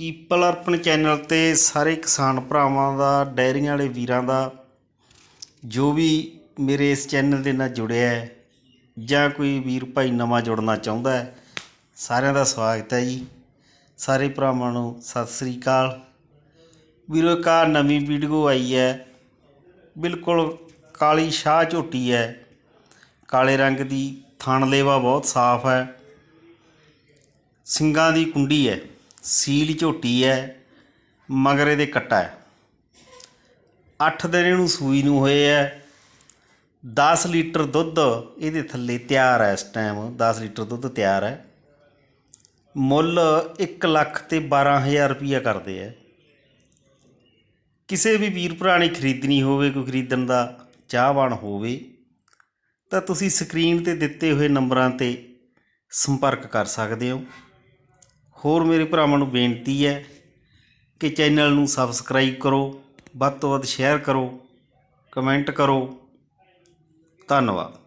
People ਅਰਪਣ channel ਤੇ ਸਾਰੇ ਕਿਸਾਨ ਭਰਾਵਾਂ ਦਾ ਡੈਰੀਆਂ ਵਾਲੇ ਵੀਰਾਂ ਦਾ, ਜੋ ਵੀ ਮੇਰੇ ਇਸ ਚੈਨਲ ਦੇ ਨਾਲ ਜੁੜਿਆ ਹੈ ਜਾਂ ਕੋਈ ਵੀਰ ਭਾਈ ਨਵਾਂ ਜੁੜਨਾ ਚਾਹੁੰਦਾ ਹੈ, ਸਾਰਿਆਂ ਦਾ ਸਵਾਗਤ ਹੈ ਜੀ। ਸਾਰੇ ਭਰਾਵਾਂ ਨੂੰ ਸਤਿ ਸ੍ਰੀ ਅਕਾਲ। ਵੀਰੋ, ਇੱਕ ਆਹ ਨਵੀਂ ਵੀਡੀਓ ਆਈ ਹੈ। ਬਿਲਕੁਲ ਕਾਲੀ ਸ਼ਾਹ ਝੋਟੀ ਹੈ। ਕਾਲੇ ਰੰਗ ਦੀ ਥਣ ਲੇਵਾ ਬਹੁਤ ਸਾਫ਼ ਹੈ। ਸਿੰਗਾਂ ਦੀ ਕੁੰਡੀ ਹੈ। ਸੀਲ ਝੋਟੀ ਹੈ, ਮਗਰ ਇਹਦੇ ਕੱਟਾ ਹੈ। 8 ਦਿਨ ਇਹਨੂੰ ਸੂਈ ਨੂੰ ਹੋਏ ਹੈ। 10 ਲੀਟਰ ਦੁੱਧ ਇਹਦੇ ਥੱਲੇ ਤਿਆਰ ਹੈ ਇਸ ਟਾਈਮ 10 ਲੀਟਰ ਦੁੱਧ ਤਿਆਰ ਹੈ। ਮੁੱਲ 1 ਲੱਖ ਤੇ 12000 ਰੁਪਈਆ ਕਰਦੇ ਹੈ। ਕਿਸੇ ਵੀ ਵੀਰ ਭਰਾ ਨੇ ਖਰੀਦਣੀ ਹੋਵੇ, ਕੋਈ ਖਰੀਦਣ ਦਾ ਚਾਹਵਾਨ ਹੋਵੇ, ਤਾਂ ਤੁਸੀਂ ਸਕਰੀਨ ਤੇ ਦਿੱਤੇ ਹੋਏ ਨੰਬਰਾਂ ਤੇ ਸੰਪਰਕ ਕਰ ਸਕਦੇ ਹੋ। ਹੋਰ ਮੇਰੇ ਭਰਾਵਾਂ ਨੂੰ ਬੇਨਤੀ ਹੈ ਕਿ ਚੈਨਲ ਨੂੰ ਸਬਸਕ੍ਰਾਈਬ ਕਰੋ, ਵੱਧ ਤੋਂ ਵੱਧ ਸ਼ੇਅਰ ਕਰੋ ਕਮੈਂਟ ਕਰੋ। ਧੰਨਵਾਦ।